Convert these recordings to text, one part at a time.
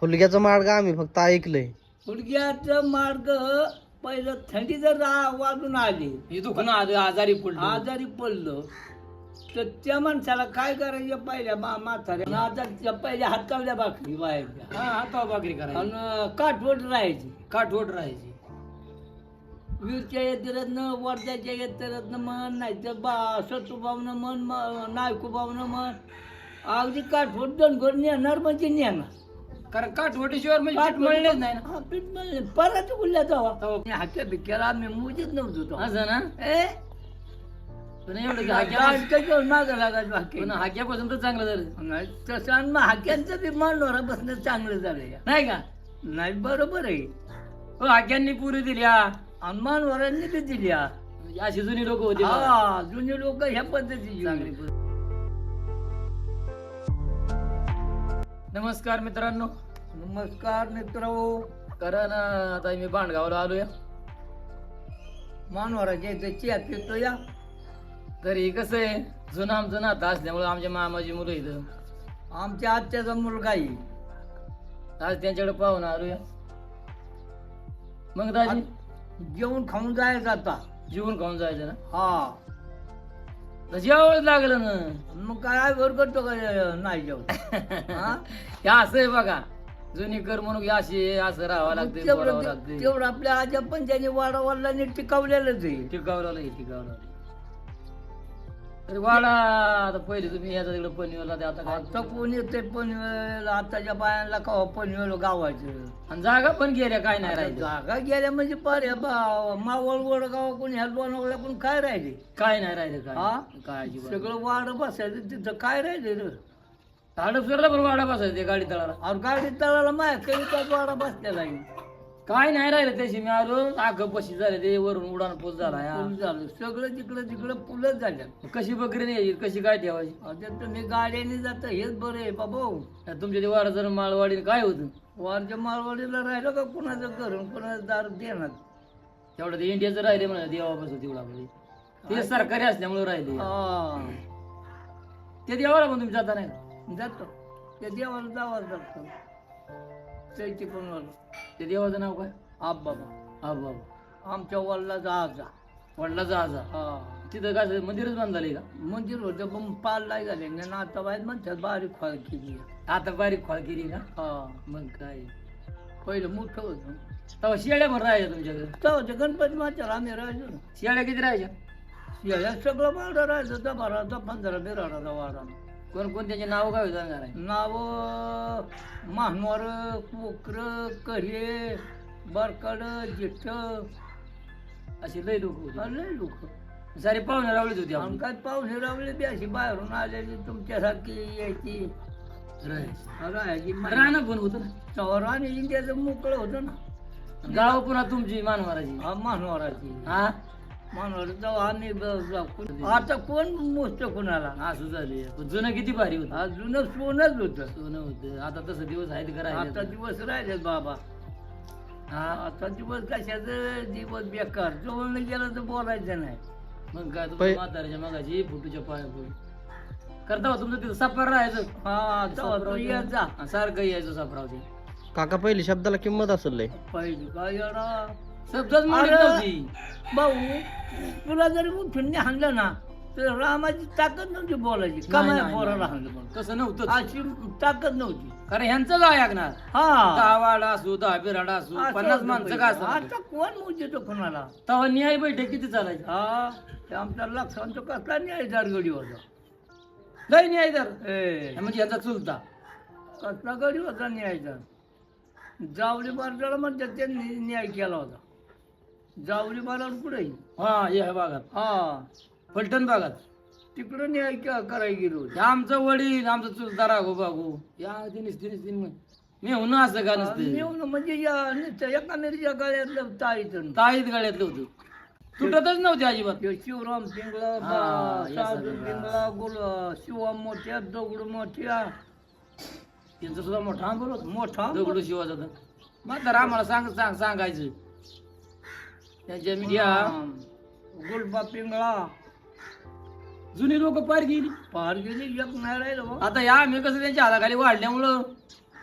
हुलग्याचा मार्ग आम्ही फक्त ऐकलंय. गुडघ्याचं मार्ग पहिलं थंडी जर रा- वाजून आली. हे दुखणं आजारी पडलं. आजारी पडलं. तर त्या माणसाला काय करायचं? पहिल्या मा म्हाताऱ्या आजारच्या पहिल्या हातावल्या भाकरी व्हायच्या हा हातावर भाकरी करायची. आणि काठवट राहायची. काठवट राहायची. वीरच्या येतेरत्न वर्ध्याच्या येतेरत्न म्हण नाही तर बा सतुभावनं म्हण नायकुभावनं म्हण. अगदी काठवट दणघर नेणार म्हणजे नेणार. कारण काठवटीशिवाय म्हणजे काठ पीठ मळलेच नाही ना. हा, पीठ मळले परत बोलल्या जावा. तेव्हा- हाक्या बिक्याला आम्ही मुजीत नव्हतो तेव्हा. असं ना? ए? पण एवढं की हाक्यापासून हाक्या घेऊन मागं लागायचं पण हाक्यापासून तर चांगलं झालं. नाही तसं आणि मग हाक्यांचं बी मांडवर बसणं चांगलं झालं या. नाही का? नाही बरोबर आहे. हो हाक्यांनी पुरी दिल्या. आणि मानवरांनी बी दिल्या. म्हणजे अशी जुनी लोक होती बघा. हा जुने लोक ह्या पद्धतीची. चांगली. नमस्कार मित्रांनो. नमस्कार मित्र. कारण आता मी बांडगावला आलोय. मानवराच्या इथं चिया पितो या. तरी कसं आहे जुनं आमचं नातं असल्यामुळे आमच्या मामाची मुलं इथं. आमच्या आत्याचा मुलगा आहे. आज त्यांच्याकडे पाहून आलोय. मग दाजी जेवण खाऊन जायचं आता. जेवण खाऊन जायचं ना? हा. जेवावंच लागलं ना. मग काय आयवर करतो का नाही जेवण हा? असं आहे बघा. जुनी कर म्हणून अशी असं राहावं लागतं तेवढं तेवढं आपल्या आजा पण त्याने वाडावाला नीट टिकवलेलंच आहे. टिकावला टिकावला तरी वाडा आता पहिले तुम्ही याचा तिकडे पनवेलला ते आता काय आता कोण येते पनवेल आताच्या बायांना का पनवेल गावाचं? आणि जागा पण गेल्या काय नाही राहिलं. जागा गेल्या म्हणजे पार मावळ वडगाव कोणी ह्या लोणावळ्या पण काय राहिले? काय नाही राहिलं हा? काय काय अजिबात सगळं वाड बसायचं तिथं काय राहिले रे? हडपसरला पण वाडा बसायचं ते गाडी तळाला. अरे गाडी तळाला माया कविताच वाडा बसलेला आहे. काय नाही राहिलं त्याशी मी आलो आग पशी झाले ते वरून उडाण पोच झाला या. झालं. सगळं तिकडं तिकडं पुलच झाल्या. कशी बकरी नाही कशी काय ठेवायची? आता तुम्ही गाड्याने जात हेच बरं आहे बाबा. तुमच्या ते वाडा जर माळवाडीने काय होतं? वारच्या मालवाडीला राहिलं का कुणाचं घर कुणाचं दारू देणार? तेवढं ते इंडियाचं राहिले म्हणा देवापासून तेवढा म्हणजे ते सरकारी असल्यामुळे राहिले. हा. ते देवाला पण तुम्ही जाता नाही? का? जातो. त्या देवाला जावा जातो त्याची पण ते देवाचं नाव काय? आप बाबा. हा बाबा. आमच्या वडिलाचा आजा वडला जा जा. हा. तिथं काय मंदिरच बांध झाले का? मंदिर होतं पण पाल नाही झाले. ना आता बाहेर म्हणतात बारीक खोळ केली. आता बारीक खोळ केली का? हा. मग काय? पहिलं मोठं होतं. तेव्हा शेळ्या पण राहायच्या तुमच्याकडे? तेव्हा गणपती मात्याला आम्ही राहायचो. ना शेळ्या किती राहायच्या? याला सगळं वाडा राहायचं. दहा बारा दहा पंधरा बिराडाचा वाडा कोण कोण त्याचे नाव काय सांगणार आहे? नाव महानवर कोकर कऱ्हे बरकड जेठ. अशी लय लोक लय लोक. सारे पाहुणे रावलीच होते आपली. काय पाहुणे रावले बी अशी बाहेरून आलेली तुमच्यासारखी यायची. राहायची. राहणं पण होतं? ना चौर आणि इंडियाचं मोकळं होतं ना. गाव पुन्हा तुमची मानवाराची. हा मानवराची. हा? मानवर जाऊ ब- जाऊ. कोण- आता कोण मोजत कोणाला? असं झाले पण जुनं किती भारी होतं. अजून सोनच होत. सोनं होतं. आता तसं दिवस आहेत का आता राहिले दिवस राहिले बाबा. हा आता दिवस कशाचं? दिवस बेकार. जवळ गेलं तर बोलायचं नाही. मग काय पै- तुमच्या म्हाताऱ्याच्या मागाची फुटूच्या पाया पडून. करता हो तुमचं तिथं सापड राहायचं. हा तू सापरावं येत जा. हा, सारखं यायचं सापरावते काका पहिली शब्दाला किंमत असेल लय. पाहिजे काय शब्दच मोडीत अरे. नव्हती. भाऊ तुला जरी उठून हाणलं ना तर रामाची ताकद नव्हती बोलायची. नाही, कमाया नाही, नाही. हाणलं म्हणून. तसं नव्हतं अशी ताकद नव्हती. कारण ह्यांचं काय ऐकणार हा. असू दहा बिराडा असू असं पन्नास होतं माणसं. का असं आता कोण मोजतो कोणाला? तेव्हा न्याय बैठक किती चालायची? हा ते आमचा लक्षांचा कसला न्याय गडी होता लय न्याय तर ए. म्हणजे ह्याचा चुलता. कसला गडी होता न्यायचा जावली बारदाला म्हणतात त्यांनी न्याय केला होता. जावली बारावर कुठे हा या भागात. हा. फलटण भागात. तिकडं न्याय क- करायला गेलो? हे आमचं वडील आमचं चुलता राघो बागू. या दिनीस दिनीस दिन मी होणं असं का नसतं? नेऊन म्हणजे या नुसतं एका मिरच्या गळ्यातलं ताईचं. ताईत गाड्यातलं होतं. तुटतच नव्हते अजिबात. ते शिवराम पिंगळा हा, बा- या साधू सगळ्या. पिंगळा गुल शिवा मोठ्या दगड मोठ्या. त्यांचा सुद्धा मोठा आंबोल होता. मोठा दगडू शिवाचा तर मग तर आम्हाला सांग सांग सांगायचं. त्यांच्या मीडिया गुलबा पिंगळा. जुनी लोक पार गेली. पार गेली एक नाही राहिलं बा. आता या आम्ही कसं त्यांच्या हाताखाली वाढल्यामुळं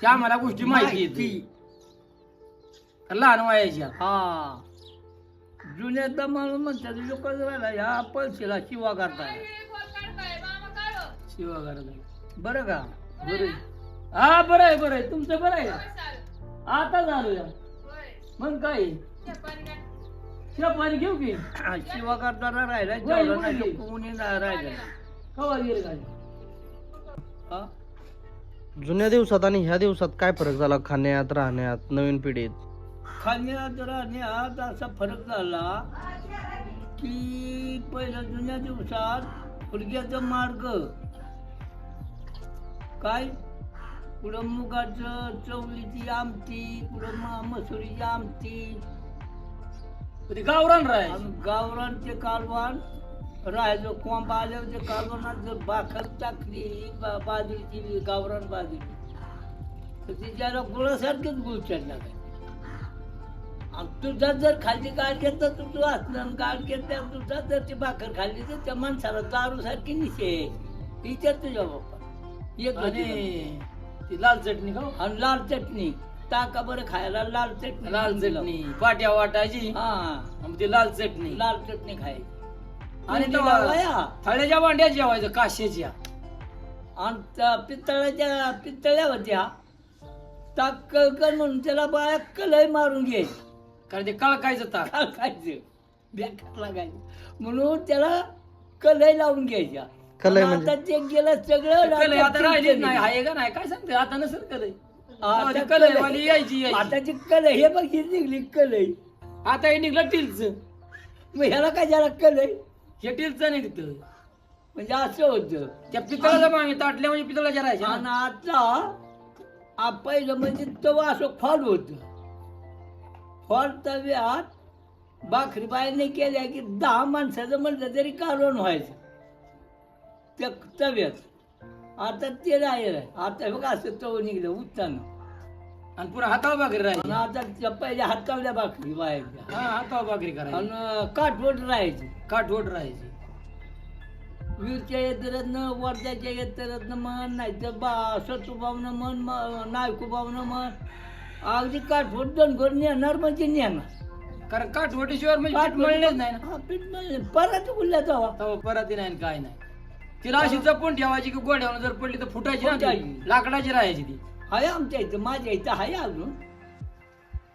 त्या आम्हाला गोष्टी माहिती येते लहान वयाच्या. हा. जुन्याचा माणूस म्हणतात लोक राहिला ह्या पैसेला शिवा करताय. शिवा घरात बरं का? बरं. हा बरं आहे बरं आहे. तुमचं बरं आहे. आता झालो या. मग काय? शिवा पाणी घेऊ की? हा, शिवा करताना राहिला होय, जेवढा नाही होय. तो कोणी नाही राहिला? कवा गेले काय हा? जुन्या दिवसात आणि ह्या दिवसात काय फरक झाला खाण्यात राहण्यात नवीन पिढीत? खाण्यात राहण्यात असा फरक झाला की पहिल्या जुन्या दिवसात फुलक्याचा मार्ग. काय? पुढं मुगाचं चवलीची आमटी पुढं मसुरीची आमटी. ते गावरान राहायचं? आणि गावरानचे कालवण राहायचं कोंबा आल्यावर ते कालवणात जर भाकर टाकली बा- बाजरीची गावरान बाजरी. तर तिच्याला गुळासारखीच गुळ चढला काय आणि तुझा जर खाली गाड घेतला तर तू आणि गाड घेतल्या तुझा जर ती भाकर खाल्ली तर त्या माणसाला दारू सारखी निशे विचार तुझ्या बाप्पा? एक आणि ती लाल चटणी खाऊ? आणि लाल चटणी. टाका बरं खायला लाल चटणी लाल चटणी पाट्या वाटायची. हा. मग ती लाल चटणी. लाल चटणी खायची आणि तेव्हा- थळ्याच्या भांड्यात जेवायचं काशेच्या. आणि त्या पितळाच्या पितळ्या होत्या. ताक कळकण म्हणून त्याला बाया कलय मारून घ्यायची कारण ते कळकायचं ताक. खायचं. बेकार लागायचं. म्हणून त्याला कलय लावून घ्यायच्या. कलय आणि म्हणजे? आता ते गेलं सगळं कलय आता राहिले केली. नाही. आहे का नाही? काय सांगते? आता नसेल कलय. आता. कलयवाली यायची यायची. आताची कलय हे बघ ही निघली कलय. आता हे निघलं टिलच. मग ह्याला काय झाला? कलय. हे टिलच निघतं म्हणजे असं होतं. त्या पितळाच्या मागे ताटल्या म्हणजे पितळाच्या राहायच्या आणि ना. आता आ पहिलं म्हणजे तेव्हा असं फॉल होत. फॉल तव्यात बाहेरने केल्या की दहा माणसाचं म्हटलं तरी कालवण व्हायचं. त्या तव्यात. आता ते राहिलं आता बघा असं तव निघलं उत्तानं आणि पुन्हा हातावर भाकरी आणि राहायची आता त्या हातावल्या भाकरी बाहेरच्या. हा हातावर भाकरी करायची. आणि काठवट राहायची. काठवट राहायची. वीरच्या येतरत्न वर्ध्याच्या येतरत्न म्हण नाही तर बा सतुबावनं म्हण म- नायकुबावनं म्हण. अगदी काठवट दणघर नेणार म्हणजे नेणार. कारण काठवटीशिवाय म्हणजे पीठ मळलेच नाही ना. हा, पीठ मळले परत जावा तेव्हा परत नाही आणि काय नाही. तिला अशी जपून ठेवायची की गोड्यावर जर पडली तर फुटायची ना ती. फुटायची. लाकडाची राहायची ती. हाय आमच्या इथं माझ्या इथं हाय अजून.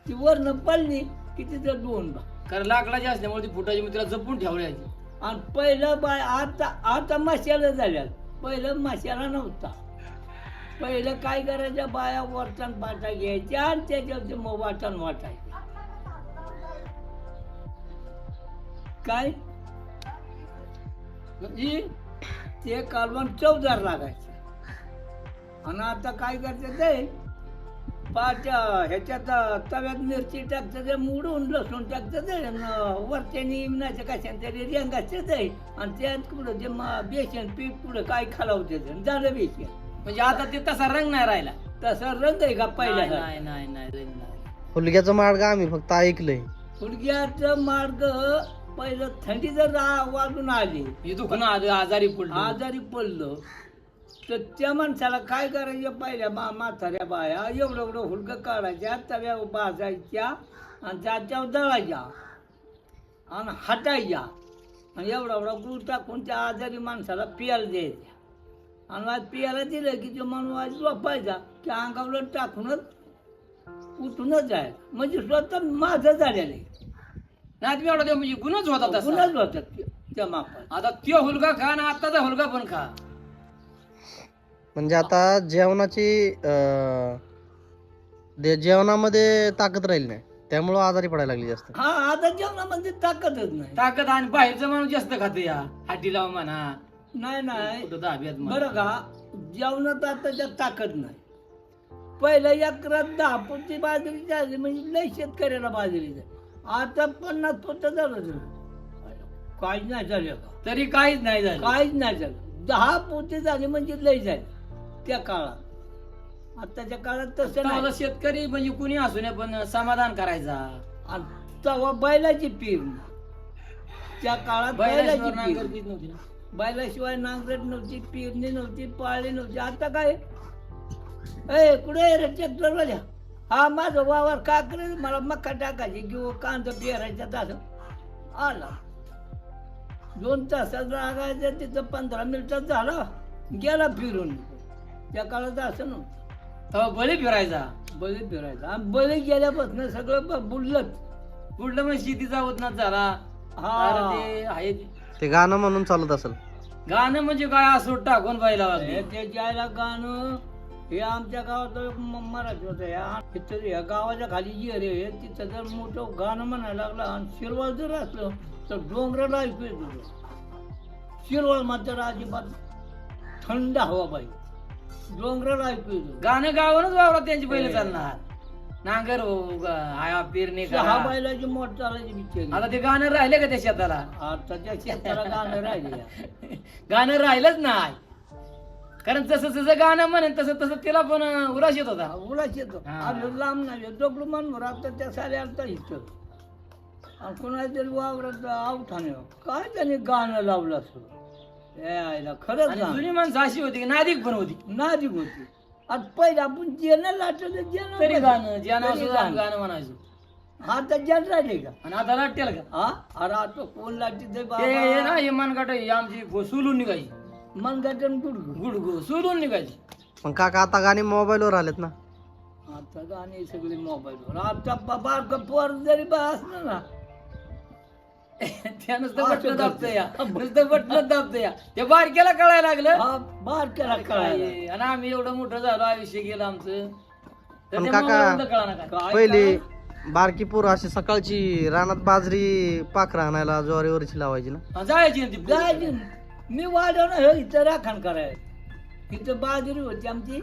ती वरनं पडली की तिथं दोन बा. कारण लाकडाची असल्यामुळे ती फुटायची मग तिला जपून ठेवायची आणि पहिलं बाय आता आता माश्याला झाल्या पहिलं माश्याला नव्हता. पहिलं काय करायचं? बाया वरचान पाटा घ्यायच्या आणि त्याच्यावरती मग वाटण वाटायचे. काय? म्हणजे ते कालवण चवदार लागायचं. आणि आता काय करते ते पाच ह्याच्यात तव्यात मिरची टाकतं ते मोडून लसूण टाकतं ते वरच्यानी नाही कशाने तरी रेंगाचं ते आणि त्यात पुढं ते म- बेसन पीठ पुढं काय खालावते ते झालं बेसन. म्हणजे आता ते तसा रंग नाही राहिला. तसा रंग आहे का पहिला नाही नाही नाही रंग नाही. हुलग्याचं मार्ग आम्ही फक्त ऐकलंय. फुलग्याचं मार्ग पहिलं थंडी जर वाजून आली. हे दुखणं आज- आजारी पडलं. आजारी पडलं. तर त्या माणसाला काय करायचं पहिल्या मा म्हाताऱ्या बाया एवढं एवढं हुलकं काढायच्या तव्या भाजायच्या आणि त्याच्यावर दळायच्या आणि हटायच्या. आणि एवढा एवढा गुळ टाकून त्या आजारी माणसाला पियाला द्यायच्या. आणि आज पियाला दिलं की तो माणूस आज झोपायचा त्या अंगावर टाकूनच उठूनच जायचं. म्हणजे स्वतः माझं झालेलं आहे. नाही तुम्ही एवढा म्हणजे गुन्हाच होता तसा गुन्हाच होतात. ते- त्या मापात. आता त्यो हुलगा खा ना आताचा हुलगा पण खा. म्हणजे आता जेवणाची अं, जेवणामध्ये ताकद राहील नाही. त्यामुळं आजारी पडायला लागली जास्त. हा आता जेवणामध्ये ताकदच नाही. ताकद आणि बाहेरचं माणूस जास्त खाते या. हाटी लाव म्हणा. नाही नाही. कुठं दहाव्यात म्हणा. बरं का जेवणात आता त्यात ताकद नाही. पहिलं एकरात दहा पोती बाजरी झाली म्हणजे लय शेतकऱ्याला बाजरी झाली. आता पन्नास पोत झालं काहीच नाही झालं का? तरी काहीच नाही झालं. काहीच नाही झालं. दहा पोती झाली म्हणजे लय झाली. त्या काळात. आताच्या काळात तसं नाही. शेतकरी म्हणजे कुणी असू नये पण समाधान करायचा. आणि तेव्हा बैलाची पीर त्या काळात बैलाशिवाय बैलाची नांगर पीर. तीच नव्हती ना. बैलाशिवाय नांगरट नव्हती पेरणी नव्हती पाळी नव्हती. आता काय? ए कुठे रे? ट्रॅक्टर वाल्या हा माझं वावर का करेल मला मक्का टाकायची किंवा कांदा पेरायचा तास. आला. दोन तासात लागायचं तिथं पंधरा मिनिटात झाला. गेला फिरून. त्या काळात असं नव्हतं. बळी फिरायचा. बळी फिरायचा. आणि बळी गेल्यापासून सगळं ब- बुडलंच कुठलं मग शेतीचा होत झाला. हा. ते आहे ते. गाणं म्हणून चालत असेल. गाणं म्हणजे काय असं टाकून पाहिला त्याच्या गाणं हे आमच्या गावात मराठी होतं. या इथं या गावाच्या खाली जे रे आहे, तिथं जर मोठं गाणं म्हणायला लागलं आणि शिरवाळ जर असलं तर डोंगराला ऐकू येत होतं शिरवाळ मात्र अजिबात थंड हवा पाहिजे डोंगराला ऐकू येतो गाणं गावानच वावरात त्यांची पहिले चालणार. नांगर हो आया पेरणी सहा करा बैलाची मोठ चालायची बिचारी आता ते गाणं राहिले का त्या शेताला? आताच्या शेताला गाणं राहिले. गाणं राहिलंच नाही. कारण तसं तसं गाणं म्हणेन तसं तसं तिला पण उराश येत होता. उलाच येतो. हा. लांब नाही दगडू मानवर आता त्या साऱ्या आता इथं. आणि कोणाला तरी वावरात आवठाने काय त्याने गाणं लावलं असं? यायला खरंच आणि गाणं. जुनी माणसं अशी होती की नादिक पण होती. नादिक होती. आता पहिलं आपण जेणं लाटलं जेणं तरी. गाणं नाव तरी सुद्धा गाणं. म्हणायचं. आता जन राहिले का? आणि आता लाटतेल का? हा अरे आता कोण लागते ते हे बाबा? ना हे मनकाट ही आमची गो- सुलून निघायची. मन गाठन गुडगुड. गुडगु सुलून निघायची. पण काका आता गाणी मोबाईलवर आलेत ना? आता गाणी सगळे मोबाईलवर. आता बाबा पोर जरी बा असलं ना त्या नुसतं असं बटणं दाबतं करते. या. नुसतं बटणं दाबतं या. ते बारक्याला कळायला लागलं. हा बारक्याला कळायला काय, आणि आम्ही एवढं मोठं झालो आयुष्य गेलं आमचं. पण काका- पहिली बारकी पोरं अशी सकाळची रानात बाजरी पाखरं आणायला ज्वारीवरची लावायची ना? जायची ना ती. जायची मी वाढवणं हे इथं राखण करायचं. इथं बाजरी होती आमची.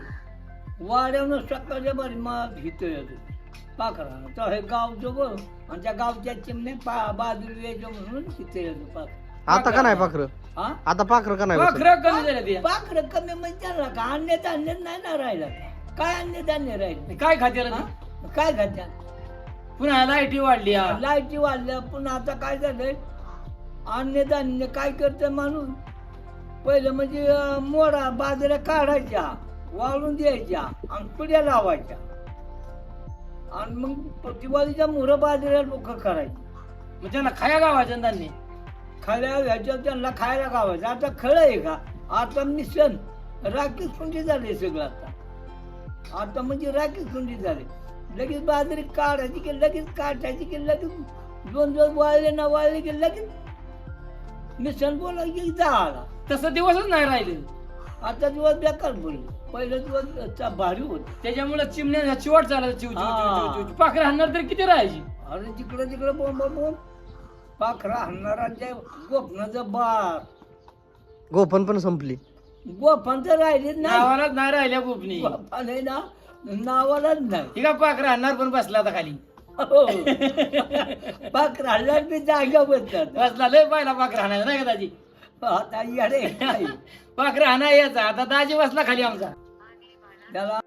वाढवणं सकाळच्या बारी मग इथं येतो पाखरा तर हे गाव जवळ आणि त्या गावच्या चिमणे पा बाजरी यायचं म्हणून इथं येतो पाखर. आता का नाही पाखरं? हा? आता पाखरं का नाही बसत? खरं कमी झालं ते. पाखरं कमी म्हणजे त्यांना का? अन्य धान्य नाही ना राहिलं काय अन्य धान्य राहिलं काय खात्याला हा? काय घातल्या पुन्हा लाईटी वाढली हा. लाईटी वाढल्या पण आता काय झालंय? अन्य धान्य काय करते माणूस? पहिलं म्हणजे मोरा मोडा बाजऱ्या काढायच्या वाळून द्यायच्या आणि पुढ्या लावायच्या. आणि मग दिवाळीच्या मोहर बाजऱ्या लोक करायची. मग त्यांना खाया गावायच्या त्यांनी? खायला ह्याच्या त्यांना खायला गावायचं. आता खळं आहे का? आता मिशन राखीच खुंडी झाली सगळं आता. आता म्हणजे राखीच खुंडी झाली. लगेच बाजरी काढायची की लगेच काढायची की लगेच दोन दिवस वाळले ना वाळले की लगेच मिशन बोलायची की झाला तसं दिवसच नाही राहिले. आता दिवस बेकार बोलले. पहिलं दिवस चा भारी होत. त्याच्यामुळे चिमण्या चिवट चालायचं चिव चिव. चिव चिव पाखरं हाणणार तरी किती राहायची? अरे तिकडे तिकडे बोंब बोंब पाखरा हरणारांच्या गोपनाचं बार गोफण पण संपली. गोफान तर राहिलेच नाही. नावालाच नाही राहिल्या गोपनी. बाप्पा नाही ना नावालाच नाही. ही का पाखरं हाणणार पण बसला आता खाली? हो. राहिला मी जागा बसतात. बसला लय पाहिला पाखरं हाणायला नाही का दाजी? आता येडे पाखरं हाणा यायचा आता दाजी बसला खाली आमचा. त्याला